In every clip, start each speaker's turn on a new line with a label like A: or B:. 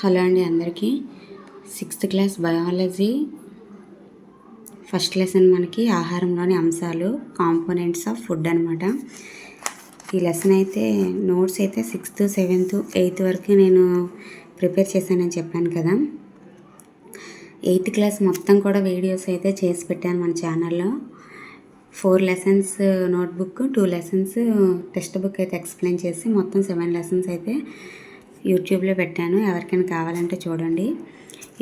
A: Hello అండి అందరికీ. Sixth class biology first lesson మనకి ఆహారంలోని అంశాలు కాంపోనెంట్స్ ఆఫ్ ఫుడ్ అనమాట ఈ లెసన్ అయితే నోట్స్ అయితే సిక్స్త్ సెవెంత్ ఎయిత్ వరకు నేను ప్రిపేర్ చేశానని చెప్పాను కదా. ఎయిత్ క్లాస్ మొత్తం కూడా వీడియోస్ అయితే చేసి పెట్టాను మన ఛానల్లో. Four lessons notebook two lessons textbook అయితే ఎక్స్ప్లెయిన్ చేసి మొత్తం సెవెన్ లెసన్స్ అయితే యూట్యూబ్లో పెట్టాను. ఎవరికైనా కావాలంటే చూడండి.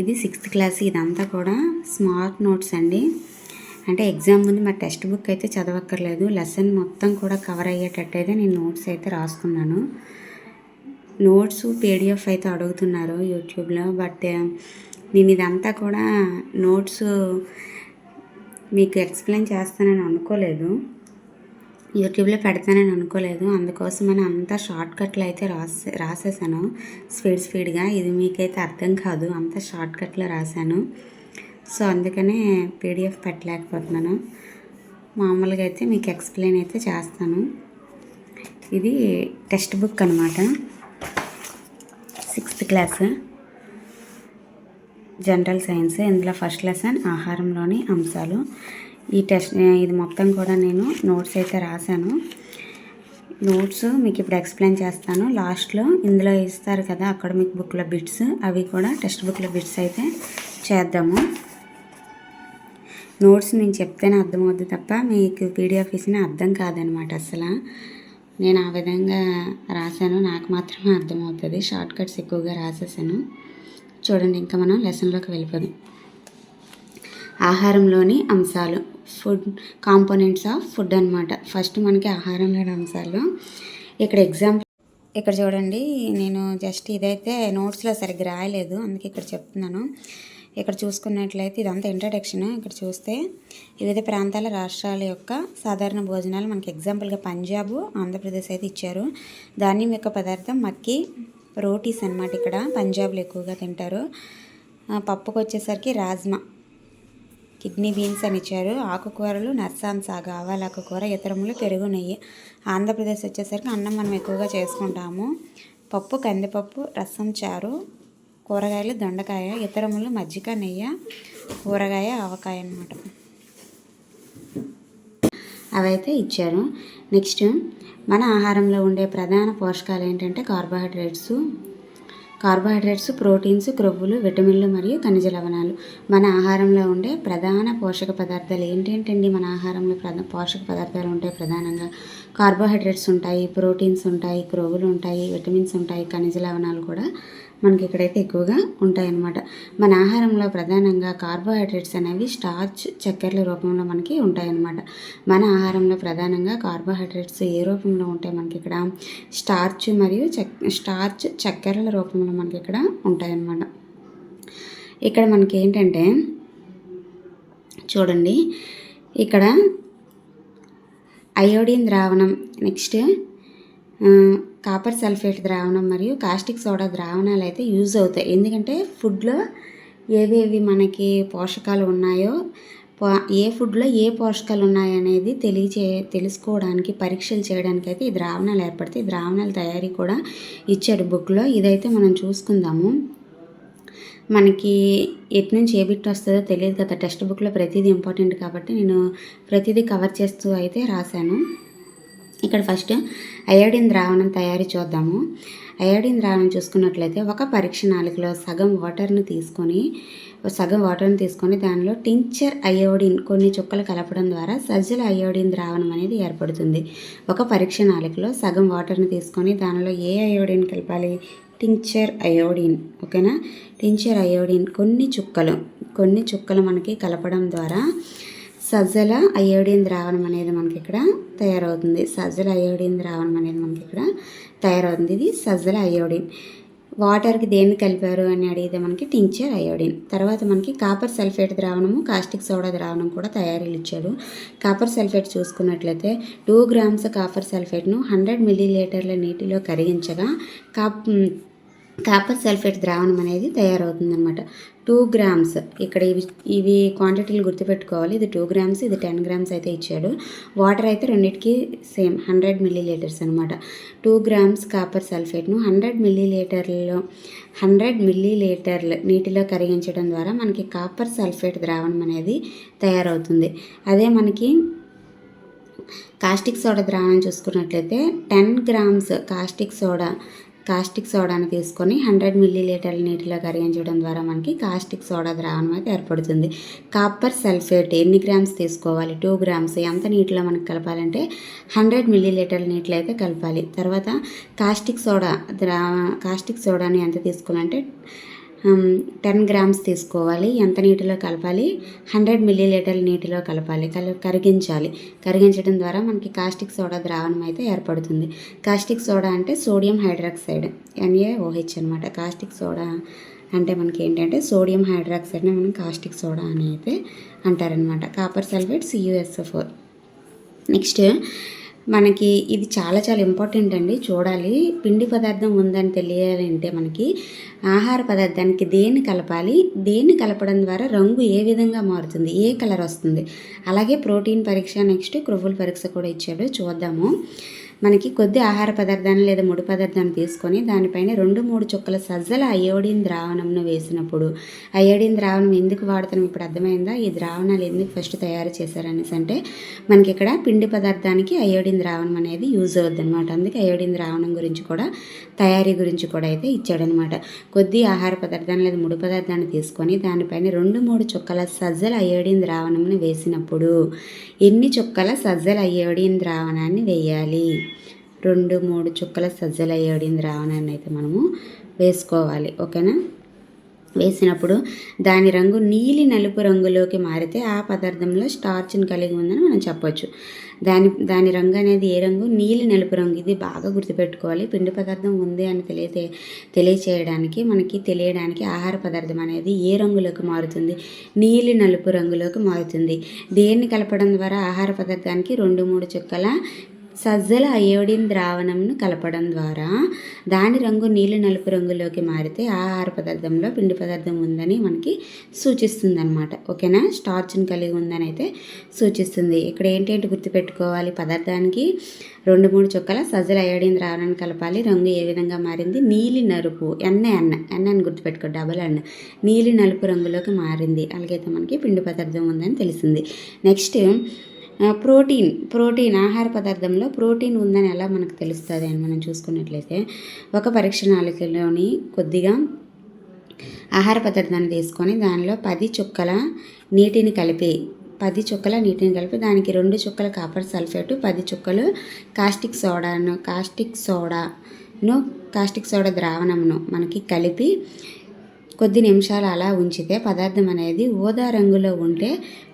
A: ఇది సిక్స్త్ క్లాస్ ఇదంతా కూడా స్మార్ట్ నోట్స్ అండి. అంటే ఎగ్జామ్ ముందు మా టెక్స్ట్ బుక్ అయితే చదవక్కర్లేదు. లెసన్ మొత్తం కూడా కవర్ అయ్యేటట్టయితే నేను నోట్స్ అయితే రాసుకున్నాను నోట్స్ పీడిఎఫ్ అయితే అడుగుతున్నారు యూట్యూబ్లో. బట్ నేను ఇదంతా కూడా నోట్స్ మీకు ఎక్స్ప్లెయిన్ చేస్తానని అనుకోలేదు. యూట్యూబ్లో పెడతానని అనుకోలేదు. అందుకోసమని అంతా షార్ట్ కట్లు అయితే రాసే రాసేసాను. స్పీడ్ స్పీడ్గా. ఇది మీకైతే అర్థం కాదు. అంత షార్ట్ కట్లో రాశాను. సో అందుకనే పీడిఎఫ్ పెట్టలేకపోతున్నాను. మామూలుగా అయితే మీకు ఎక్స్ప్లెయిన్ అయితే చేస్తాను. ఇది టెక్స్ట్ బుక్ అనమాట సిక్స్త్ క్లాస్. General science. ఇందులో ఫస్ట్ లెసన్ ఆహారంలోని అంశాలు. ఈ టెస్ట్ ఇది మొత్తం కూడా నేను నోట్స్ అయితే రాశాను. నోట్స్ మీకు ఇప్పుడు ఎక్స్ప్లెయిన్ చేస్తాను. లాస్ట్లో ఇందులో ఇస్తారు కదా అకాడమిక్ బుక్ల బుక్లో బిట్స్ అవి కూడా టెక్స్ట్ బుక్లో బిట్స్ అయితే చేద్దాము. నోట్స్ నేను చెప్తేనే అర్థమవుద్ది తప్ప మీకు పీడిఎఫ్ ఇచ్చిన అర్థం కాదనమాట అసలు. నేను ఆ విధంగా రాశాను. నాకు మాత్రమే అర్థమవుతుంది. షార్ట్ కట్స్ ఎక్కువగా రాసేసాను. చూడండి ఇంకా మనం లెసన్లోకి వెళ్ళిపోదాం. ఆహారంలోని అంశాలు. ఫుడ్ కాంపోనెంట్స్ ఆఫ్ ఫుడ్ అనమాట ఫస్ట్ మనకి ఆహారంలోని అంశాలు. ఇక్కడ ఎగ్జాంపుల్ ఇక్కడ చూడండి నేను జస్ట్ ఇదైతే నోట్స్లో సరిగ్గా రాయలేదు అందుకే ఇక్కడ చెప్తున్నాను. ఇక్కడ చూసుకున్నట్లయితే ఇదంతా ఇంట్రడక్షన్ ఇక్కడ చూస్తే వివిధ ప్రాంతాల రాష్ట్రాల యొక్క సాధారణ భోజనాలు మనకి ఎగ్జాంపుల్గా పంజాబ్ ఆంధ్రప్రదేశ్ అయితే ఇచ్చారు. ధాన్యం యొక్క పదార్థం మక్కి రోటీస్ అనమాట ఇక్కడ. పంజాబ్లో ఎక్కువగా తింటారు. పప్పుకు వచ్చేసరికి రాజ్మా. కిడ్నీ బీన్స్ అని ఇచ్చారు. ఆకుకూరలు నర్సాన్ సాగ ఆవాల ఆకుకూర ఇతరములు పెరుగు నెయ్యి. ఆంధ్రప్రదేశ్ వచ్చేసరికి అన్నం మనం ఎక్కువగా చేసుకుంటాము. పప్పు కందిపప్పు రసం చారు కూరగాయలు దొండకాయ ఇతరములు మజ్జిగ నెయ్యి కూరగాయ ఆవకాయ అనమాట అవైతే ఇచ్చారు నెక్స్ట్ మన ఆహారంలో ఉండే ప్రధాన పోషకాలు ఏంటంటే కార్బోహైడ్రేట్స్. కార్బోహైడ్రేట్స్ ప్రోటీన్స్ క్రొవ్వులు విటమిన్లు మరియు ఖనిజ లవణాలు. మన ఆహారంలో ఉండే ప్రధాన పోషక పదార్థాలు ఏంటేంటండి? మన ఆహారంలో ప్రధా పోషక పదార్థాలు ఉంటాయి ప్రధానంగా కార్బోహైడ్రేట్స్ ఉంటాయి ప్రోటీన్స్ ఉంటాయి క్రొవ్వులు ఉంటాయి విటమిన్స్ ఉంటాయి ఖనిజ లవణాలు కూడా మనకి ఇక్కడైతే ఎక్కువగా ఉంటాయన్నమాట. మన ఆహారంలో ప్రధానంగా కార్బోహైడ్రేట్స్ అనేవి స్టార్చ్ చక్కెరల రూపంలో మనకి ఉంటాయన్నమాట. మన ఆహారంలో ప్రధానంగా కార్బోహైడ్రేట్స్ ఏ రూపంలో ఉంటాయి మనకి ఇక్కడ? స్టార్చ్ మరియు చక్ స్టార్చ్ చక్కెరల రూపంలో మనకి ఇక్కడ ఉంటాయన్నమాట. ఇక్కడ మనకి ఏంటంటే చూడండి ఇక్కడ అయోడిన్ ద్రావణం నెక్స్ట్ కాపర్ సల్ఫేట్ ద్రావణం మరియు కాస్టిక్ సోడా ద్రావణాలు అయితే యూజ్ అవుతాయి. ఎందుకంటే ఫుడ్లో ఏవేవి మనకి పోషకాలు ఉన్నాయో ఏ ఫుడ్లో ఏ పోషకాలు ఉన్నాయనేది తెలియచే తెలుసుకోవడానికి పరీక్షలు చేయడానికి అయితే ఈ ద్రావణాలు ఏర్పడతాయి. ఈ ద్రావణాల తయారీ కూడా ఇచ్చాడు బుక్లో. ఇదైతే మనం చూసుకుందాము. మనకి ఎటు నుంచి ఏ బిట్ వస్తుందో తెలియదు కదా. టెక్స్ట్ బుక్లో ప్రతిదీ ఇంపార్టెంట్ కాబట్టి నేను ప్రతిదీ కవర్ చేస్తూ అయితే రాశాను. ఇక్కడ ఫస్ట్ అయోడిన్ ద్రావణం తయారీ చూద్దాము. అయోడిన్ ద్రావణం చూసుకున్నట్లయితే ఒక పరీక్ష నాలుగులో సగం వాటర్ని తీసుకొని సగం వాటర్ని తీసుకొని దానిలో టించర్ అయోడిన్ కొన్ని చుక్కలు కలపడం ద్వారా సజ్జల అయోడిన్ ద్రావణం అనేది ఏర్పడుతుంది. ఒక పరీక్ష నాలుగులో సగం వాటర్ని తీసుకొని దానిలో ఏ అయోడిన్ కలపాలి? Tincture iodine. ఓకేనా? టించర్ అయోడిన్ కొన్ని చుక్కలు కొన్ని చుక్కలు మనకి కలపడం ద్వారా సజ్జల అయోడిన్ ద్రావణం అనేది మనకి ఇక్కడ తయారవుతుంది. సజ్జల అయోడిన్ ద్రావణం అనేది మనకి ఇక్కడ తయారవుతుంది. ఇది సజ్జల అయోడిన్. వాటర్కి దేన్ని కలిపారు అని అడిగితే మనకి టించర్ అయోడిన్. తర్వాత మనకి కాపర్ సల్ఫేట్ ద్రావణము కాస్టిక్ సోడా ద్రావణం కూడా తయారీలు ఇచ్చాడు కాపర్ సల్ఫేట్ చూసుకున్నట్లయితే టూ గ్రామ్స్ కాపర్ సల్ఫేట్ను హండ్రెడ్ మిల్లీ లీటర్ల నీటిలో కరిగించగా కాప్ కాపర్ సల్ఫేట్ ద్రావణం అనేది తయారవుతుంది అనమాట టూ గ్రామ్స్. ఇక్కడ ఇవి ఇవి క్వాంటిటీలు గుర్తుపెట్టుకోవాలి. ఇది టూ గ్రామ్స్ ఇది టెన్ గ్రామ్స్ అయితే ఇచ్చాడు. వాటర్ అయితే రెండింటికి సేమ్ హండ్రెడ్ మిల్లీ లీటర్స్ అనమాట టూ గ్రామ్స్ కాపర్ సల్ఫేట్ను హండ్రెడ్ మిల్లీ లీటర్లో హండ్రెడ్ మిల్లీ లీటర్లు నీటిలో కరిగించడం ద్వారా మనకి కాపర్ సల్ఫేట్ ద్రావణం అనేది తయారవుతుంది. అదే మనకి కాస్టిక్ సోడా ద్రావణం చూసుకున్నట్లయితే ten grams caustic soda caustic సోడాను తీసుకొని హండ్రెడ్ మిల్లీ లీటర్ల నీటిలో కరిగించడం ద్వారా మనకి కాస్టిక్ సోడా ద్రావణం అయితే ఏర్పడుతుంది. కాపర్ సల్ఫేట్ ఎన్ని గ్రామ్స్ తీసుకోవాలి? Two grams. ఎంత నీటిలో మనకి కలపాలంటే హండ్రెడ్ మిల్లీ లీటర్ల నీటిలో అయితే కలపాలి. తర్వాత కాస్టిక్ సోడా ద్రా కాస్టిక్ సోడాని ఎంత తీసుకోవాలంటే టెన్ గ్రామ్స్ తీసుకోవాలి. ఎంత నీటిలో కలపాలి? హండ్రెడ్ మిల్లీ లీటర్ల నీటిలో కలపాలి. కల కరిగించాలి. కరిగించడం ద్వారా మనకి కాస్టిక్ సోడా ద్రావణం అయితే ఏర్పడుతుంది. కాస్టిక్ సోడా అంటే సోడియం హైడ్రాక్సైడ్ ఎన్ఏఓహెచ్ అనమాట కాస్టిక్ సోడా అంటే మనకి ఏంటంటే సోడియం హైడ్రాక్సైడ్ని మనం కాస్టిక్ సోడా అని అయితే అంటారనమాట కాపర్ సల్ఫేట్ సియుఎస్ఎఫ్ నెక్స్ట్ మనకి ఇది చాలా చాలా ఇంపార్టెంట్ అండి. చూడాలి. పిండి పదార్థం ఉందని తెలియాలంటే మనకి ఆహార పదార్థానికి దేన్ని కలపాలి? దేన్ని కలపడం ద్వారా రంగు ఏ విధంగా మారుతుంది? ఏ కలర్ వస్తుంది? అలాగే ప్రోటీన్ పరీక్ష నెక్స్ట్ క్రొవ్వుల పరీక్ష కూడా ఇచ్చాడు. చూద్దాము. మనకి కొద్ది ఆహార పదార్థాన్ని లేదా ముడి పదార్థాన్ని తీసుకొని దానిపైన రెండు మూడు చుక్కల సజ్జల అయోడిన్ ద్రావణంను వేసినప్పుడు అయోడిన్ ద్రావణం ఎందుకు వాడుతున్నాం ఇప్పుడు అర్థమైందా? ఈ ద్రావణాలు ఎందుకు ఫస్ట్ తయారు చేశారనేసి అంటే మనకి ఇక్కడ పిండి పదార్థానికి అయోడిన్ ద్రావణం అనేది యూజ్ అవుద్ది అనమాట అందుకే అయోడిన్ ద్రావణం గురించి కూడా తయారీ గురించి కూడా అయితే ఇచ్చాడనమాట కొద్ది ఆహార పదార్థాన్ని లేదా ముడి పదార్థాన్ని తీసుకొని దానిపైన రెండు మూడు చుక్కల సజ్జల అయోడిన్ ద్రావణంను వేసినప్పుడు ఎన్ని చుక్కల సజ్జల అయోడిన్ ద్రావణాన్ని వేయాలి? రెండు మూడు చుక్కల సజ్జల అయోడిన్ రావణాన్ని అయితే మనము వేసుకోవాలి ఓకేనా? వేసినప్పుడు దాని రంగు నీలి నలుపు రంగులోకి మారితే ఆ పదార్థంలో స్టార్చ్ని కలిగి ఉందని మనం చెప్పొచ్చు. దాని దాని రంగు అనేది ఏ రంగు? నీలి నలుపు రంగు. ఇది బాగా గుర్తుపెట్టుకోవాలి. పిండి పదార్థం ఉంది అని తెలియతే తెలియచేయడానికి మనకి తెలియడానికి ఆహార పదార్థం అనేది ఏ రంగులోకి మారుతుంది? నీలి నలుపు రంగులోకి మారుతుంది. దేన్ని కలపడం ద్వారా ఆహార పదార్థానికి రెండు మూడు చుక్కల సజ్జల అయోడిన్ ద్రావణంను కలపడం ద్వారా దాని రంగు నీలి నలుపు రంగులోకి మారితే ఆహార పదార్థంలో పిండి పదార్థం ఉందని మనకి సూచిస్తుంది అనమాట ఓకేనా? స్టార్చ్ని కలిగి ఉందని అయితే సూచిస్తుంది. ఇక్కడ ఏంటంటే గుర్తుపెట్టుకోవాలి? పదార్థానికి రెండు మూడు చుక్కల సజ్జల అయోడిన్ ద్రావణాన్ని కలపాలి. రంగు ఏ విధంగా మారింది? నీలి నలుపు ఎన్న ఎన్న ఎన్న అని గుర్తుపెట్టుకో డబల్ ఎన్న నీలి నలుపు రంగులోకి మారింది. అలాగైతే మనకి పిండి పదార్థం ఉందని తెలిసింది. నెక్స్ట్ ప్రోటీన్ ప్రోటీన్ ఆహార పదార్థంలో ప్రోటీన్ ఉందని ఎలా మనకు తెలుస్తుంది అని మనం చూసుకున్నట్లయితే ఒక పరీక్ష నాలుకలోని కొద్దిగా ఆహార పదార్థాన్ని తీసుకొని దానిలో పది చుక్కల నీటిని కలిపి పది చుక్కల నీటిని కలిపి దానికి రెండు చుక్కల కాపర్ సల్ఫేటు పది చుక్కలు కాస్టిక్ సోడాను కాస్టిక్ సోడాను కాస్టిక్ సోడా ద్రావణమును మనకి కలిపి కొద్ది నిమిషాలు అలా ఉంచితే పదార్థం అనేది ఊదా రంగులో ఉంటే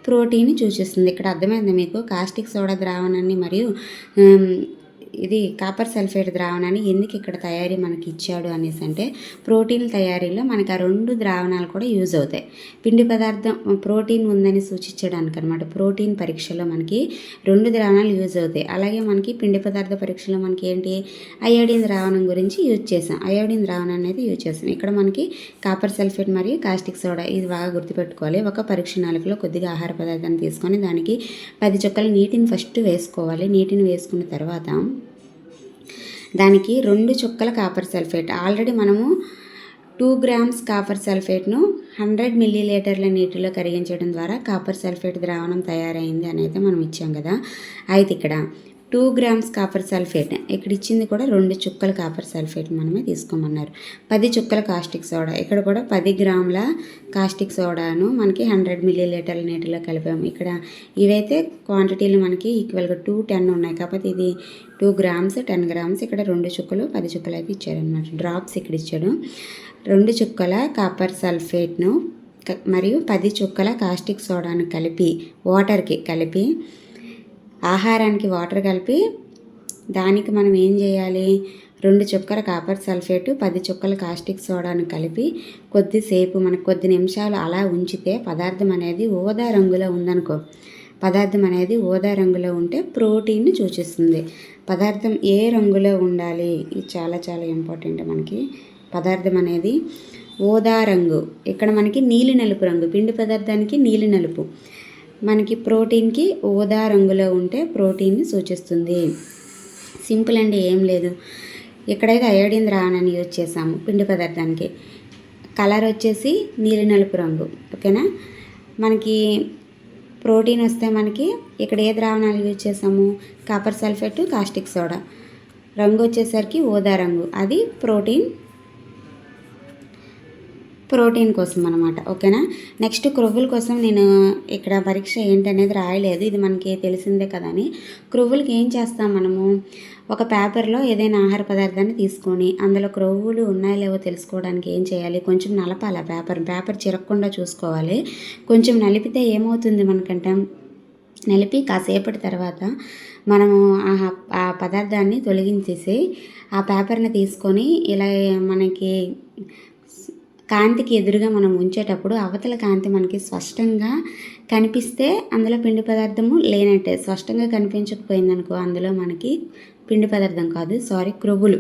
A: ప్రోటీన్ సూచిస్తుంది ఇక్కడ అర్థమైంది మీకు? కాస్టిక్ సోడా ద్రావణాన్ని మరియు ఇది కాపర్ సల్ఫేట్ ద్రావణాన్ని ఎందుకు ఇక్కడ తయారీ మనకి ఇచ్చాడు అనేసి అంటే ప్రోటీన్ తయారీలో మనకి ఆ రెండు ద్రావణాలు కూడా యూజ్ అవుతాయి. పిండి పదార్థం ప్రోటీన్ ఉందని సూచించడానికి అనమాట ప్రోటీన్ పరీక్షలో మనకి రెండు ద్రావణాలు యూజ్ అవుతాయి. అలాగే మనకి పిండి పదార్థ పరీక్షలో మనకి ఏంటి? అయోడిన్ ద్రావణం గురించి యూజ్ చేసాం అయోడిన్ ద్రావణాన్ని అయితే యూజ్ చేసాం ఇక్కడ మనకి కాపర్ సల్ఫేట్ మరియు కాస్టిక్ సోడా ఇది బాగా గుర్తుపెట్టుకోవాలి. ఒక పరీక్ష నాలుగులో కొద్దిగా ఆహార పదార్థాన్ని తీసుకొని దానికి పది చుక్కల నీటిని ఫస్ట్ వేసుకోవాలి. నీటిని వేసుకున్న తర్వాత దానికి రెండు చుక్కల కాపర్ సల్ఫేట్. ఆల్రెడీ మనము టూ గ్రామ్స్ కాపర్ సల్ఫేట్ను హండ్రెడ్ మిల్లీ లీటర్ల నీటిలో కరిగించడం ద్వారా కాపర్ సల్ఫేట్ ద్రావణం తయారైంది అని అయితే మనం ఇచ్చాం కదా. అయితే ఇక్కడ టూ గ్రామ్స్ కాపర్ సల్ఫేట్. ఇక్కడ ఇచ్చింది కూడా రెండు చుక్కల కాపర్ సల్ఫేట్ మనమే తీసుకోమన్నారు. పది చుక్కల కాస్టిక్ సోడా. ఇక్కడ కూడా పది గ్రాముల కాస్టిక్ సోడాను మనకి హండ్రెడ్ మిల్లీ లీటర్ల నీటిలో కలిపాము. ఇక్కడ ఇవైతే క్వాంటిటీలు మనకి ఈక్వల్గా టూ టెన్ ఉన్నాయి. కాకపోతే ఇది టూ గ్రామ్స్ టెన్ గ్రామ్స్ ఇక్కడ రెండు చుక్కలు పది చుక్కలు అయితే ఇచ్చారనమాట డ్రాప్స్ ఇక్కడ ఇచ్చాడు. రెండు చుక్కల కాపర్ సల్ఫేట్ను మరియు పది చుక్కల కాస్టిక్ సోడాను కలిపి వాటర్కి కలిపి ఆహారానికి వాటర్ కలిపి దానికి మనం ఏం చేయాలి? రెండు చుక్కల కాపర్ సల్ఫేటు పది చుక్కల కాస్టిక్ సోడాను కలిపి కొద్దిసేపు మనకు కొద్ది నిమిషాలు అలా ఉంచితే పదార్థం అనేది ఊదా రంగులో ఉందనుకో పదార్థం అనేది ఊదా రంగులో ఉంటే ప్రోటీన్ను సూచిస్తుంది. పదార్థం ఏ రంగులో ఉండాలి? ఇది చాలా చాలా ఇంపార్టెంట్ మనకి. పదార్థం అనేది ఓదా రంగు. ఇక్కడ మనకి నీలి నలుపు రంగు పిండి పదార్థానికి నీలి నలుపు. మనకి ప్రోటీన్కి ఓదా రంగులో ఉంటే ప్రోటీన్ని సూచిస్తుంది. సింపుల్ అండి ఏం లేదు. ఇక్కడైతే అయోడిన్ ద్రావణాన్ని యూజ్ చేసాము పిండి పదార్థానికి కలర్ వచ్చేసి నీలి నలుపు రంగు ఓకేనా? మనకి ప్రోటీన్ వస్తే మనకి ఇక్కడ ఏ ద్రావణాలు యూజ్ చేసాము కాపర్ సల్ఫేట్ కాస్టిక్ సోడా. రంగు వచ్చేసరికి ఓదా రంగు అది ప్రోటీన్ ప్రోటీన్ కోసం అనమాట ఓకేనా? నెక్స్ట్ క్రొవ్వుల కోసం నేను ఇక్కడ పరీక్ష ఏంటనేది రాయలేదు ఇది మనకి తెలిసిందే కదా అని. క్రొవ్వులకి ఏం చేస్తాం మనము? ఒక పేపర్లో ఏదైనా ఆహార పదార్థాన్ని తీసుకొని అందులో క్రొవ్వులు ఉన్నాయో లేవో తెలుసుకోవడానికి ఏం చేయాలి? కొంచెం నలపాలి ఆ పేపర్ పేపర్ చిరక్కుండా చూసుకోవాలి. కొంచెం నలిపితే ఏమవుతుంది మనకంటే? నలిపి కాసేపటి తర్వాత మనము ఆ ఆ పదార్థాన్ని తొలగించేసి ఆ పేపర్ని తీసుకొని ఇలా మనకి కాంతికి ఎదురుగా మనం ఉంచేటప్పుడు అవతల కాంతి మనకి స్పష్టంగా కనిపిస్తే అందులో పిండి పదార్థము లేనట్టే. స్పష్టంగా కనిపించకపోయిందనుకో అందులో మనకి పిండి పదార్థం కాదు సారీ క్రొవ్వులు.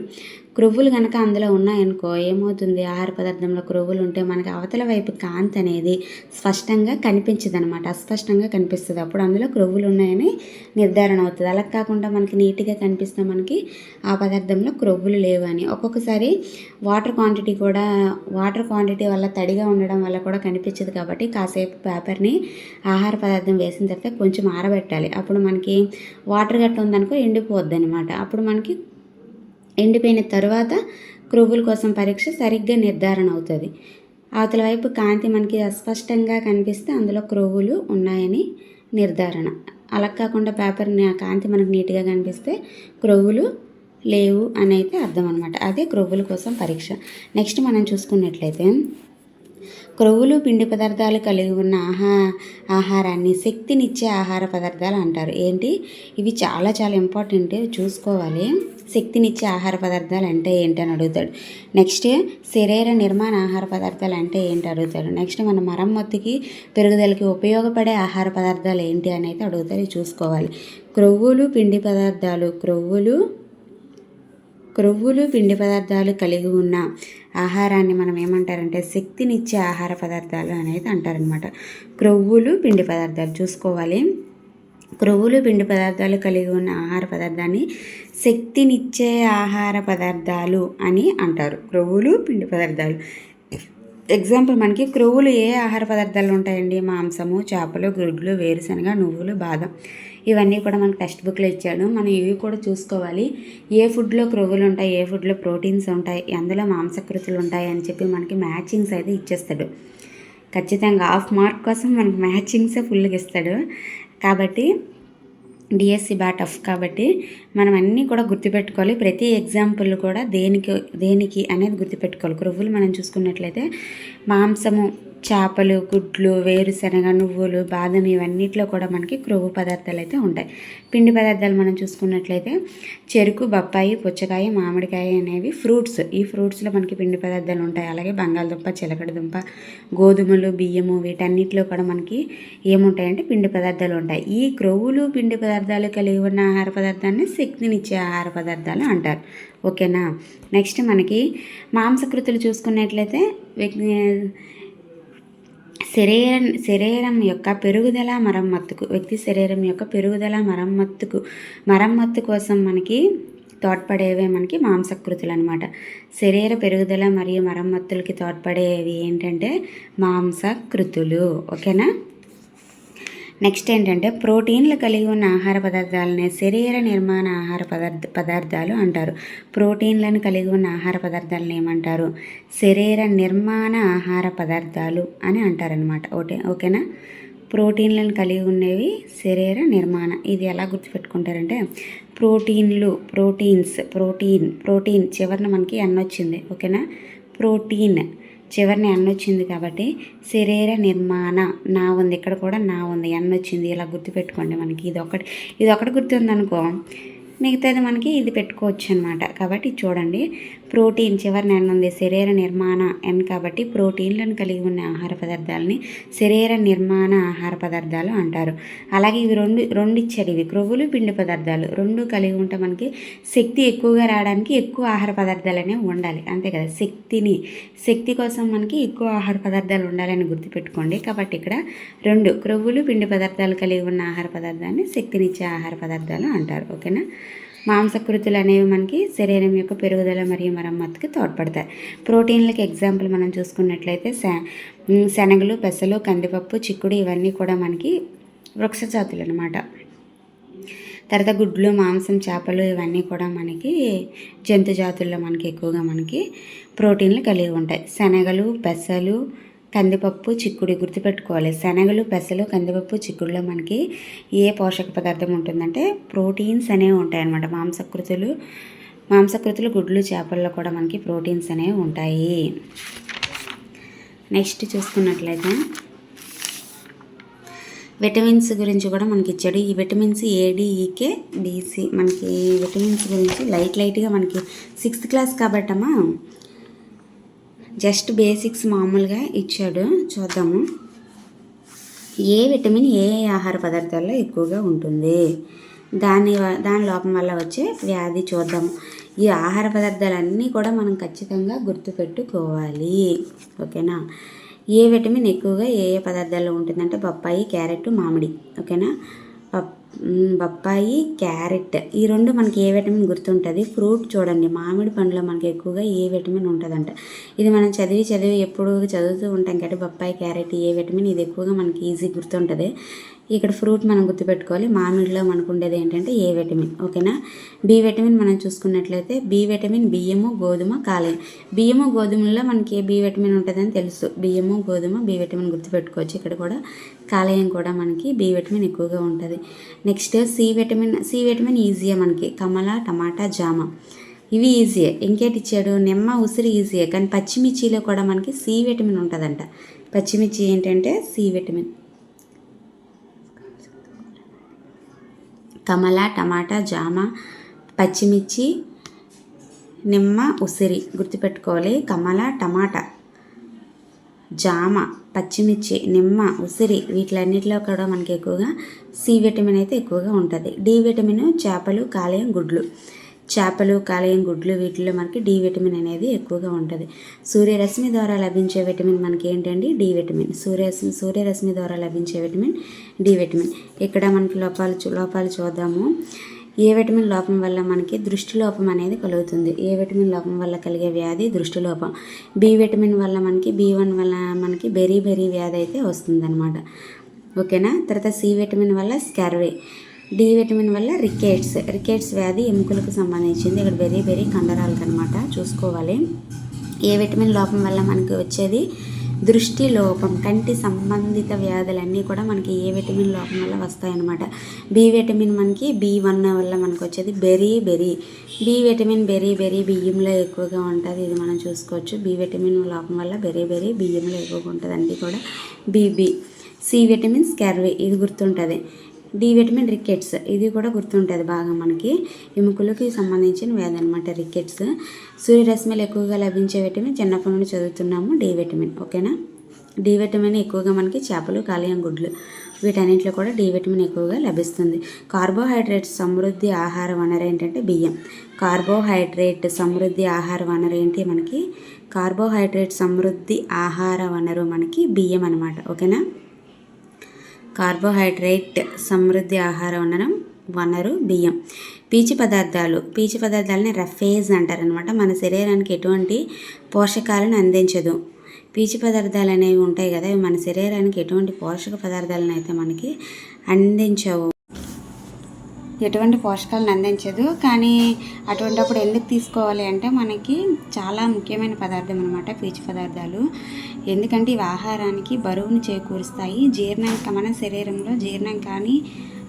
A: క్రొవ్వులు కనుక అందులో ఉన్నాయనుకో ఏమవుతుంది? ఆహార పదార్థంలో క్రొవ్వులు ఉంటే మనకి అవతల వైపు కాంతి అనేది స్పష్టంగా కనిపించదు అనమాట అస్పష్టంగా కనిపిస్తుంది. అప్పుడు అందులో క్రొవ్వులు ఉన్నాయని నిర్ధారణ అవుతుంది. అలా కాకుండా మనకి నీట్గా కనిపిస్తే మనకి ఆ పదార్థంలో క్రొవ్వులు లేవు అని ఒక్కొక్కసారి వాటర్ క్వాంటిటీ కూడా వాటర్ క్వాంటిటీ వల్ల తడిగా ఉండడం వల్ల కూడా కనిపించదు కాబట్టి కాసేపు పేపర్ని ఆహార పదార్థం వేసిన తర్వాత కొంచెం ఆరబెట్టాలి. అప్పుడు మనకి వాటర్ గట్ట ఉందనుకో ఎండిపోద్ది అనమాట అప్పుడు మనకి ఎండిపోయిన తర్వాత క్రొవ్వుల కోసం పరీక్ష సరిగ్గా నిర్ధారణ అవుతుంది. అవతల వైపు కాంతి మనకి అస్పష్టంగా కనిపిస్తే అందులో క్రొవ్వులు ఉన్నాయని నిర్ధారణ. అలా కాకుండా పేపర్ కాంతి మనకు నీట్గా కనిపిస్తే క్రొవ్వులు లేవు అని అయితే అర్థం అనమాట అదే క్రొవ్వుల కోసం పరీక్ష. నెక్స్ట్ మనం చూసుకున్నట్లయితే క్రొవ్వులు పిండి పదార్థాలు కలిగి ఉన్న ఆహా ఆహారాన్ని శక్తినిచ్చే ఆహార పదార్థాలు అంటారు. ఏంటి? ఇవి చాలా చాలా ఇంపార్టెంట్ చూసుకోవాలి. శక్తినిచ్చే ఆహార పదార్థాలు అంటే ఏంటి అని అడుగుతాడు. నెక్స్ట్ శరీర నిర్మాణ ఆహార పదార్థాలు అంటే ఏంటి అడుగుతాడు. నెక్స్ట్ మన మరమ్మత్తుకి పెరుగుదలకి ఉపయోగపడే ఆహార పదార్థాలు ఏంటి అని అయితే అడుగుతారు చూసుకోవాలి. క్రొవ్వులు పిండి పదార్థాలు క్రొవ్వులు క్రొవ్వులు పిండి పదార్థాలు కలిగి ఉన్న ఆహారాన్ని మనం ఏమంటారంటే శక్తినిచ్చే ఆహార పదార్థాలు అనేది అంటారనమాట క్రొవ్వులు పిండి పదార్థాలు చూసుకోవాలి. క్రొవ్వులు పిండి పదార్థాలు కలిగి ఉన్న ఆహార పదార్థాన్ని శక్తినిచ్చే ఆహార పదార్థాలు అని అంటారు. క్రొవ్వులు పిండి పదార్థాలు. ఎగ్జాంపుల్ మనకి క్రొవ్వులు ఏ ఆహార పదార్థాలు ఉంటాయండి? మాంసము చేపలు గుడ్లు వేరుశనగ నువ్వులు బాదం. ఇవన్నీ కూడా మనకు టెక్స్ట్ బుక్లో ఇచ్చాడు. మనం ఇవి కూడా చూసుకోవాలి. ఏ ఫుడ్లో క్రొవ్వులు ఉంటాయి ఏ ఫుడ్లో ప్రోటీన్స్ ఉంటాయి అందులో మాంసకృతులు ఉంటాయి అని చెప్పి మనకి మ్యాచింగ్స్ అయితే ఇచ్చేస్తాడు. ఖచ్చితంగా హాఫ్ మార్క్ కోసం మనకి మ్యాచింగ్సే ఫుల్గా ఇస్తాడు. కాబట్టి డిఎస్సి బా టఫ్ కాబట్టి మనం అన్నీ కూడా గుర్తుపెట్టుకోవాలి. ప్రతి ఎగ్జాంపుల్ కూడా దేనికి దేనికి అనేది గుర్తుపెట్టుకోవాలి. క్రొవ్వులు మనం చూసుకున్నట్లయితే మాంసము చేపలు గుడ్లు వేరుశనగ నువ్వులు బాదం ఇవన్నిట్లో కూడా మనకి క్రొవ్వు పదార్థాలు అయితే ఉంటాయి. పిండి పదార్థాలు మనం చూసుకున్నట్లయితే చెరుకు బొప్పాయి పుచ్చకాయ మామిడికాయ అనేవి ఫ్రూట్స్. ఈ ఫ్రూట్స్లో మనకి పిండి పదార్థాలు ఉంటాయి. అలాగే బంగాళదుంప చిలకడదుంప గోధుమలు బియ్యము వీటన్నిటిలో కూడా మనకి ఏముంటాయంటే పిండి పదార్థాలు ఉంటాయి. ఈ క్రొవ్వులు పిండి పదార్థాలు కలిగి ఉన్న ఆహార పదార్థాన్ని శక్తినిచ్చే ఆహార పదార్థాలు అంటారు. ఓకేనా? నెక్స్ట్ మనకి మాంసకృతులు చూసుకున్నట్లయితే శరీరం శరీరం యొక్క పెరుగుదల మరమ్మత్తుకు వ్యక్తి శరీరం యొక్క పెరుగుదల మరమ్మత్తుకు మరమ్మత్తు కోసం మనకి తోడ్పడేవే మనకి మాంసకృతులు అనమాట శరీర పెరుగుదల మరియు మరమ్మత్తులకి తోడ్పడేవి ఏంటంటే మాంసకృతులు. ఓకేనా? నెక్స్ట్ ఏంటంటే ప్రోటీన్లు కలిగి ఉన్న ఆహార పదార్థాలనే శరీర నిర్మాణ ఆహార పదార్థ పదార్థాలు అంటారు. ప్రోటీన్లను కలిగి ఉన్న ఆహార పదార్థాలను ఏమంటారు? శరీర నిర్మాణ ఆహార పదార్థాలు అని అంటారనమాట ఓకే ఓకేనా? ప్రోటీన్లను కలిగి ఉండేవి శరీర నిర్మాణ. ఇది ఎలా గుర్తుపెట్టుకుంటారంటే ప్రోటీన్లు ప్రోటీన్స్ ప్రోటీన్ ప్రోటీన్ చివరిన మనకి ఎన్న వచ్చింది. ఓకేనా? ప్రోటీన్. చివరిని అన్న వచ్చింది కాబట్టి శరీర నిర్మాణ నా ఉంది ఇక్కడ కూడా నా ఉంది అన్న వచ్చింది ఇలా గుర్తుపెట్టుకోండి మనకి. ఇది ఒకటి ఇది ఒకటి గుర్తుందనుకో మిగతాది మనకి ఇది పెట్టుకోవచ్చు అనమాట కాబట్టి చూడండి ప్రోటీన్ చివరి నెల ఉంది. శరీర నిర్మాణ ఎన్ కాబట్టి ప్రోటీన్లను కలిగి ఉన్న ఆహార పదార్థాలని శరీర నిర్మాణ ఆహార పదార్థాలు అంటారు. అలాగే ఇవి రెండు రెండు ఇచ్చాడు ఇవి క్రొవ్వులు పిండి పదార్థాలు. రెండు కలిగి ఉంటే మనకి శక్తి ఎక్కువగా రావడానికి ఎక్కువ ఆహార పదార్థాలు అనేవి ఉండాలి. అంతే కదా? శక్తిని శక్తి కోసం మనకి ఎక్కువ ఆహార పదార్థాలు ఉండాలని గుర్తుపెట్టుకోండి. కాబట్టి ఇక్కడ రెండు క్రొవ్వులు పిండి పదార్థాలు కలిగి ఉన్న ఆహార పదార్థాన్ని శక్తినిచ్చే ఆహార పదార్థాలు అంటారు. ఓకేనా? మాంసకృతులు అనేవి మనకి శరీరం యొక్క పెరుగుదల మరియు మరమ్మతుకి తోడ్పడతాయి. ప్రోటీన్లకు ఎగ్జాంపుల్ మనం చూసుకున్నట్లయితే శ- శనగలు పెసలు కందిపప్పు చిక్కుడు ఇవన్నీ కూడా మనకి వృక్ష జాతులు అనమాట తర్వాత గుడ్లు మాంసం చేపలు ఇవన్నీ కూడా మనకి జంతు జాతుల్లో మనకి ఎక్కువగా మనకి ప్రోటీన్లు కలిగి ఉంటాయి. శనగలు పెసలు కందిపప్పు చిక్కుడు గుర్తుపెట్టుకోవాలి. శనగలు పెసలు కందిపప్పు చిక్కుడులో మనకి ఏ పోషక పదార్థం ఉంటుందంటే ప్రోటీన్స్ అనేవి ఉంటాయన్నమాట. మాంసకృతులు మాంసకృతులు గుడ్లు చేపల్లో కూడా మనకి ప్రోటీన్స్ అనేవి ఉంటాయి. నెక్స్ట్ చూసుకున్నట్లయితే విటమిన్స్ గురించి కూడా మనకి ఇచ్చాడు. ఈ vitamins A D E K B C మనకి విటమిన్స్ గురించి లైట్ లైట్గా మనకి సిక్స్త్ క్లాస్ కాబట్టమ్మా జస్ట్ బేసిక్స్ మామూలుగా ఇచ్చాడు. చూద్దాము. ఏ విటమిన్ ఏ ఏ ఆహార పదార్థాల్లో ఎక్కువగా ఉంటుంది? దాని దాని లోపం వల్ల వచ్చే వ్యాధి చూద్దాము. ఈ ఆహార పదార్థాలన్నీ కూడా మనం ఖచ్చితంగా గుర్తుపెట్టుకోవాలి. ఓకేనా? ఏ విటమిన్ ఎక్కువగా ఏ ఏ పదార్థాల్లో ఉంటుందంటే బొప్పాయి క్యారెట్ మామిడి. ఓకేనా? బొప్పాయి క్యారెట్ ఈ రెండు మనకి ఏ విటమిన్ గుర్తుంటుంది? ఫ్రూట్ చూడండి. మామిడి పండులో మనకి ఎక్కువగా ఏ విటమిన్ ఉంటుందంట. ఇది మనం చదివి చదివి ఎప్పుడు చదువుతూ ఉంటాం కాబట్టి బొప్పాయి క్యారెట్ ఏ విటమిన్ ఇది ఎక్కువగా మనకి ఈజీ గుర్తుంటుంది. ఇక్కడ ఫ్రూట్ మనం గుర్తుపెట్టుకోవాలి. మామిడిలో మనకు ఉండేది ఏంటంటే ఏ విటమిన్ ఓకేనా? బి విటమిన్ మనం చూసుకున్నట్లయితే బి విటమిన్ బియ్యము గోధుమ కాలేయం. బియ్యము గోధుమల్లో మనకి ఏ బి విటమిన్ ఉంటుందని తెలుసు. బియ్యము గోధుమ బి విటమిన్ గుర్తుపెట్టుకోవచ్చు ఇక్కడ కూడా. కాలేయం కూడా మనకి బి విటమిన్ ఎక్కువగా ఉంటుంది. Next C vitamin C vitamin ఈజీయే మనకి. కమల టమాటా జామ. ఇవి ఈజీయే. ఇంకేటి ఇచ్చాడు? నిమ్మ ఉసిరి ఈజీయే. కానీ పచ్చిమిర్చిలో కూడా మనకి సి విటమిన్ ఉంటుందంట. పచ్చిమిర్చి ఏంటంటే సి విటమిన్. కమల టమాటా జామ పచ్చిమిర్చి నిమ్మ ఉసిరి గుర్తుపెట్టుకోవాలి. కమల టమాటా జామ పచ్చిమిర్చి నిమ్మ ఉసిరి వీటిలన్నిటిలో కూడా మనకి ఎక్కువగా సి విటమిన్ అయితే ఎక్కువగా ఉంటుంది. డి విటమిన్ చేపలు కాలేయం గుడ్లు. చేపలు కాలేయం గుడ్లు వీటిలో మనకి డి విటమిన్ అనేది ఎక్కువగా ఉంటుంది. సూర్యరశ్మి ద్వారా లభించే విటమిన్ మనకి ఏంటండి డి విటమిన్ సూర్యరశ్మి సూర్యరశ్మి ద్వారా లభించే విటమిన్ డి విటమిన్ ఇక్కడ మనకి లోపాలు చూ- లోపాలు చూద్దాము. ఏ విటమిన్ లోపం వల్ల మనకి దృష్టి లోపం అనేది కలుగుతుంది? ఏ విటమిన్ లోపం వల్ల కలిగే వ్యాధి? దృష్టి లోపం. బి విటమిన్ వల్ల మనకి బి వన్ వల్ల మనకి బెరీ బెరీ వ్యాధి అయితే వస్తుందన్నమాట. ఓకేనా? తర్వాత సి విటమిన్ వల్ల స్కార్వే డి విటమిన్ వల్ల రికేట్స్ రికెట్స్ వ్యాధి ఎముకలకు సంబంధించింది. ఇక్కడ వెరీ వెరీ కండరాలకు అనమాట చూసుకోవాలి. ఏ విటమిన్ లోపం వల్ల మనకి వచ్చేది? దృష్టి లోపం కంటి సంబంధిత వ్యాధులన్నీ కూడా మనకి ఏ విటమిన్ లోపం వల్ల వస్తాయన్నమాట. బి విటమిన్ మనకి బి వన్ వల్ల మనకు వచ్చేది beriberi B vitamin beriberi బియ్యంలో ఎక్కువగా ఉంటుంది. ఇది మనం చూసుకోవచ్చు. బి విటమిన్ లోపం వల్ల బెరీ బెరీ బియ్యంలో ఎక్కువగా ఉంటుంది అన్నీ కూడా బీబీ సి విటమిన్ స్కర్వీ ఇది గుర్తుంటుంది. డి విటమిన్ రికెట్స్ ఇది కూడా గుర్తుంటుంది బాగా మనకి. ఎముకలకి సంబంధించిన వ్యాధి అనమాట రికెట్స్. సూర్యరశ్మిలు ఎక్కువగా లభించే విటమిన్ చిన్నప్పటి నుండి చదువుతున్నాము డి విటమిన్ ఓకేనా? డి విటమిన్ ఎక్కువగా మనకి చేపలు కాలేయం గుడ్లు వీటన్నింటిలో కూడా డి విటమిన్ ఎక్కువగా లభిస్తుంది. కార్బోహైడ్రేట్స్ సమృద్ధి ఆహార వనరు ఏంటంటే బియ్యం. కార్బోహైడ్రేట్ సమృద్ధి ఆహార వనరు ఏంటి మనకి? కార్బోహైడ్రేట్ సమృద్ధి ఆహార వనరు మనకి బియ్యం అనమాట ఓకేనా? కార్బోహైడ్రేట్ సమృద్ధి ఆహార వనరం వనరు బియ్యం. పీచు పదార్థాలు. పీచు పదార్థాలని రఫేజ్ అంటారనమాట మన శరీరానికి ఎటువంటి పోషకాలను అందించదు. పీచు పదార్థాలు అనేవి ఉంటాయి కదా మన శరీరానికి ఎటువంటి పోషక పదార్థాలను అయితే మనకి అందించవు. ఎటువంటి పోషకాలను అందించదు. కానీ అటువంటిప్పుడు ఎందుకు తీసుకోవాలి అంటే మనకి చాలా ముఖ్యమైన పదార్థం అనమాట పీచు పదార్థాలు. ఎందుకంటే ఇవి ఆహారానికి బరువును చేకూరుస్తాయి. జీర్ణం మన శరీరంలో జీర్ణం కాని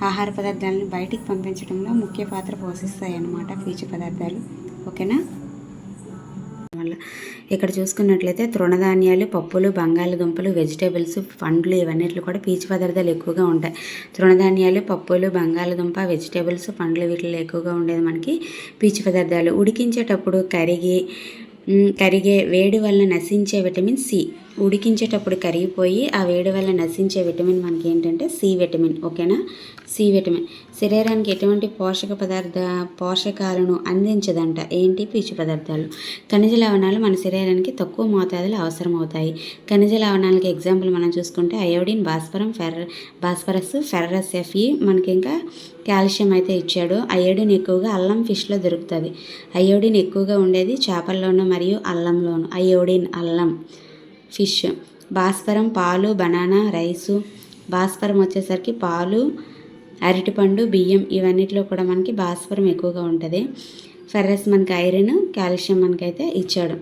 A: ఆహార పదార్థాలను బయటికి పంపించడంలో ముఖ్య పాత్ర పోషిస్తాయి అన్నమాట పీచు పదార్థాలు. ఓకేనా? మళ్ళీ ఇక్కడ చూసుకున్నట్లయితే తృణధాన్యాలు పప్పులు బంగాళదుంపలు వెజిటేబుల్స్ పండ్లు ఇవన్నిట్లు కూడా పీచు పదార్థాలు ఎక్కువగా ఉంటాయి. తృణధాన్యాలు పప్పులు బంగాళదుంప వెజిటేబుల్స్ పండ్లు వీటిలో ఎక్కువగా ఉండేది మనకి పీచు పదార్థాలు. ఉడికించేటప్పుడు కరిగి కరిగే వేడి వల్ల నశించే విటమిన్ సి. ఉడికించేటప్పుడు కరిగిపోయి ఆ వేడి వల్ల నశించే విటమిన్ మనకి ఏంటంటే సి విటమిన్. ఓకేనా? C vitamin. శరీరానికి ఎటువంటి పోషక పదార్థ పోషకాలను అందించదంట. ఏంటి? పీచు పదార్థాలు. ఖనిజ లవణాలు మన శరీరానికి తక్కువ మోతాదులో అవసరం అవుతాయి ఖనిజ లవణాలకి ఎగ్జాంపుల్ మనం చూసుకుంటే అయోడిన్ భాస్వరం ఫెర్ర భాస్వరస్ ఫెర్రస్ ఎఫ్ఈ మనకి ఇంకా కాల్షియం అయితే ఇచ్చాడు. అయోడిన్ ఎక్కువగా అల్లం ఫిష్లో దొరుకుతుంది. అయోడిన్ ఎక్కువగా ఉండేది చేపల్లోనూ మరియు అల్లంలోను. అయోడిన్ అల్లం ఫిష్. భాస్వరం పాలు బనానా రైసు. భాస్వరం వచ్చేసరికి పాలు అరటిపండు బియ్యం ఇవన్నిటిలో కూడా మనకి భాస్వరం ఎక్కువగా ఉంటుంది. ఫెర్రస్ మనకి ఐరన్ కాల్షియం మనకైతే ఇచ్చాడు.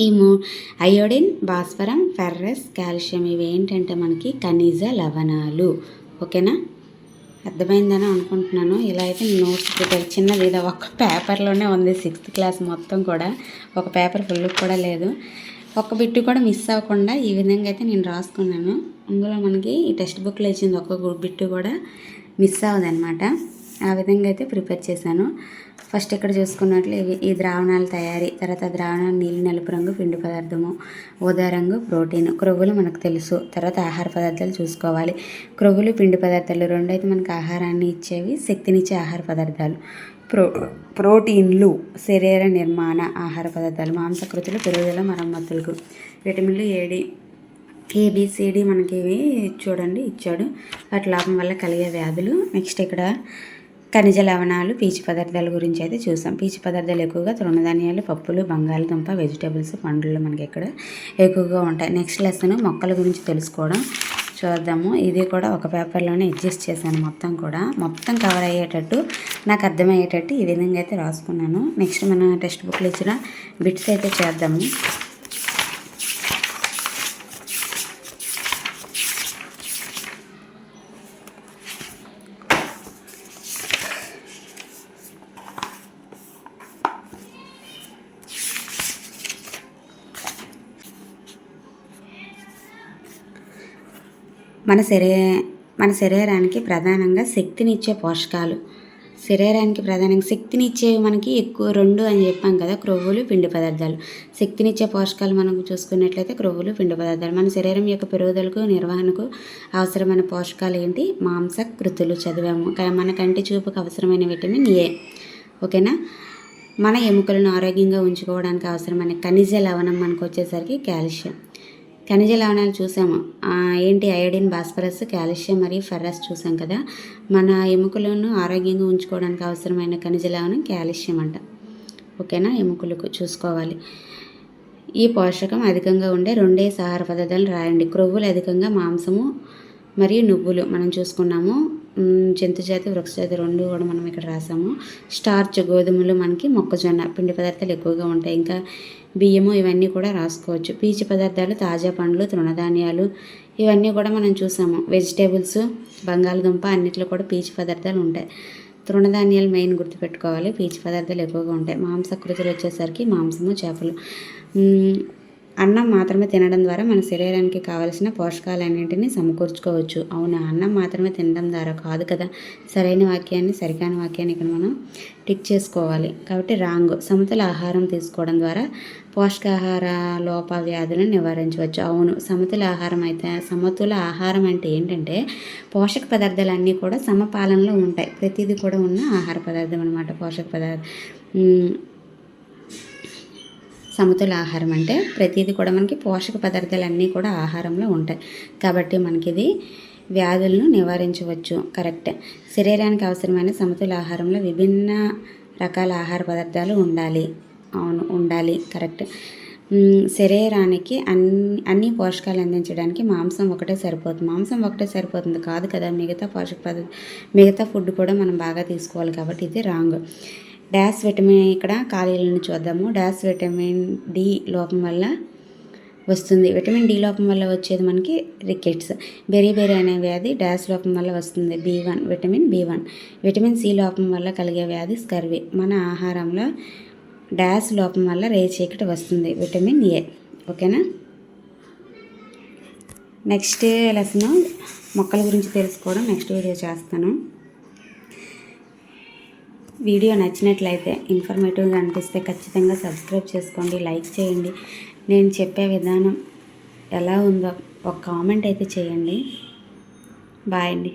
A: ఈ మూ అయోడిన్ భాస్వరం ఫెర్రస్ కాల్షియం ఇవి ఏంటంటే మనకి ఖనిజ లవణాలు. ఓకేనా? అర్థమైందని అనుకుంటున్నాను. ఇలా అయితే నోట్స్ ప్రిపేర్ చిన్నది ఇది ఒక పేపర్లోనే ఉంది సిక్స్త్ క్లాస్ మొత్తం కూడా. ఒక పేపర్ ఫుల్ కూడా లేదు. ఒక్క బిట్టు కూడా మిస్ అవ్వకుండా ఈ విధంగా అయితే నేను రాసుకున్నాను. అందులో మనకి ఈ టెక్స్ట్ బుక్లో ఇచ్చింది ఒక్క బిట్టు కూడా. మిస్ అవ్వదనమాట ఆ విధంగా అయితే ప్రిపేర్ చేశాను. ఫస్ట్ ఇక్కడ చూసుకున్నట్లు ఇవి ఈ ద్రావణాల తయారీ తర్వాత ద్రావణాలు నీలి నలుపు రంగు పిండి పదార్థము ఊదా రంగు ప్రోటీన్ క్రొవ్వులు మనకు తెలుసు. తర్వాత ఆహార పదార్థాలు చూసుకోవాలి. క్రొవ్వులు పిండి పదార్థాలు రెండు అయితే మనకు ఆహారాన్ని ఇచ్చేవి శక్తినిచ్చే ఆహార పదార్థాలు. ప్రో ప్రోటీన్లు శరీర నిర్మాణ ఆహార పదార్థాలు మాంసకృతులు పెరుగుదల మరమ్మతులకు విటమిన్లు ఏడి ఏబిసిడి మనకి ఇవి చూడండి ఇచ్చాడు. వాటి లాభం వల్ల కలిగే వ్యాధులు. నెక్స్ట్ ఇక్కడ ఖనిజ లవణాలు పీచు పదార్థాల గురించి అయితే చూసాం. పీచు పదార్థాలు ఎక్కువగా తృణధాన్యాలు పప్పులు బంగాళదుంప వెజిటేబుల్స్ పండ్లు మనకి ఇక్కడ ఎక్కువగా ఉంటాయి. నెక్స్ట్ లెసన్ మొక్కల గురించి తెలుసుకోవడం చూద్దాము. ఇది కూడా ఒక పేపర్లోనే అడ్జస్ట్ చేశాను మొత్తం కూడా. మొత్తం కవర్ అయ్యేటట్టు నాకు అర్థమయ్యేటట్టు ఈ విధంగా అయితే రాసుకున్నాను. నెక్స్ట్ మన టెక్స్ట్ బుక్లు ఇచ్చిన బిట్స్ అయితే చేద్దాము. మన శరీ మన శరీరానికి ప్రధానంగా శక్తినిచ్చే పోషకాలు. శరీరానికి ప్రధానంగా శక్తినిచ్చేవి మనకి ఎక్కువ రెండు అని చెప్పాం కదా క్రొవ్వులు పిండి పదార్థాలు. శక్తినిచ్చే పోషకాలు మనం చూసుకున్నట్లయితే క్రొవ్వులు పిండి పదార్థాలు. మన శరీరం యొక్క పెరుగుదలకు నిర్వహణకు అవసరమైన పోషకాలు ఏంటి? మాంసకృతులు చదివాము. మన కంటి చూపుకు అవసరమైన విటమిన్ ఏ. ఓకేనా? మన ఎముకలను ఆరోగ్యంగా ఉంచుకోవడానికి అవసరమైన ఖనిజ లవణం మనకు వచ్చేసరికి కాల్షియం. ఖనిజ లవణాలు చూసాము. ఏంటి అయోడిన్ భాస్వరస్ కాల్షియం మరియు ఫెర్రస్ చూసాం కదా. మన ఎముకలను ఆరోగ్యంగా ఉంచుకోవడానికి అవసరమైన ఖనిజ లవణం కాల్షియం అంట. ఓకేనా? ఎముకలకు చూసుకోవాలి. ఈ పోషకం అధికంగా ఉండే రెండే ఆహార పదార్థాలు రాయండి. క్రొవ్వులు అధికంగా మాంసము మరియు నువ్వులు మనం చూసుకున్నాము. జంతు జాతి వృక్ష జాతి రెండు కూడా మనం ఇక్కడ రాసాము. స్టార్చ్ గోధుమలు మనకి మొక్కజొన్న పిండి పదార్థాలు ఎక్కువగా ఉంటాయి. ఇంకా బియ్యము ఇవన్నీ కూడా రాసుకోవచ్చు. పీచు పదార్థాలు తాజా పండ్లు తృణధాన్యాలు ఇవన్నీ కూడా మనం చూసాము. వెజిటేబుల్స్ బంగాళదుంప అన్నిట్లో కూడా పీచు పదార్థాలు ఉంటాయి. తృణధాన్యాలు మెయిన్ గుర్తుపెట్టుకోవాలి. పీచు పదార్థాలు ఎక్కువగా ఉంటాయి. మాంసకృతులు వచ్చేసరికి మాంసము చేపలు. అన్నం మాత్రమే తినడం ద్వారా మన శరీరానికి కావలసిన పోషకాలన్నింటినీ సమకూర్చుకోవచ్చు. అవును? అన్నం మాత్రమే తినడం ద్వారా కాదు కదా? సరైన వాక్యాన్ని సరికాని వాక్యాన్ని ఇక్కడ మనం టిక్ చేసుకోవాలి. కాబట్టి రాంగ్. సమతుల ఆహారం తీసుకోవడం ద్వారా పోషకాహార లోప వ్యాధులను నివారించవచ్చు. అవును. సమతుల ఆహారం అయితే సమతుల ఆహారం అంటే ఏంటంటే పోషక పదార్థాలు అన్నీ కూడా సమపాలనలో ఉంటాయి. ప్రతిదీ కూడా ఉన్న ఆహార పదార్థం అనమాట పోషక పదార్థం సమతుల ఆహారం అంటే ప్రతిదీ కూడా మనకి పోషక పదార్థాలు అన్నీ కూడా ఆహారంలో ఉంటాయి. కాబట్టి మనకి ఇది వ్యాధులను నివారించవచ్చు. కరెక్ట్. శరీరానికి అవసరమైన సమతుల ఆహారంలో విభిన్న రకాల ఆహార పదార్థాలు ఉండాలి. అవును ఉండాలి. కరెక్ట్. శరీరానికి అన్ని అన్ని పోషకాలు అందించడానికి మాంసం ఒకటే సరిపోతుంది. మాంసం ఒకటే సరిపోతుంది కాదు కదా. మిగతా పోషక పదార్థ మిగతా ఫుడ్ కూడా మనం బాగా తీసుకోవాలి కాబట్టి ఇది రాంగ్. డాష్ విటమిన్ ఇక్కడ ఖాళీలను చూద్దాము. డాష్ విటమిన్ డి లోపం వల్ల వస్తుంది. విటమిన్ డి లోపం వల్ల వచ్చేది మనకి రికెట్స్. బెరీ బెరీ అనే వ్యాధి డాష్ లోపం వల్ల వస్తుంది. B one vitamin B one. Vitamin C లోపం వల్ల కలిగే వ్యాధి స్కర్వి. మన ఆహారంలో డాష్ లోపం వల్ల రే చీకటి వస్తుంది. Vitamin A. ఓకేనా? నెక్స్ట్ లెసన్ మొక్కల గురించి తెలుసుకోవడం. నెక్స్ట్ వీడియో చేస్తాను. వీడియో నచ్చినట్లయితే ఇన్ఫర్మేటివ్గా అనిపిస్తే ఖచ్చితంగా సబ్స్క్రైబ్ చేసుకోండి లైక్ చేయండి. నేను చెప్పే విధానం ఎలా ఉందో ఒక కామెంట్ అయితే చేయండి. బాయ్ అండి.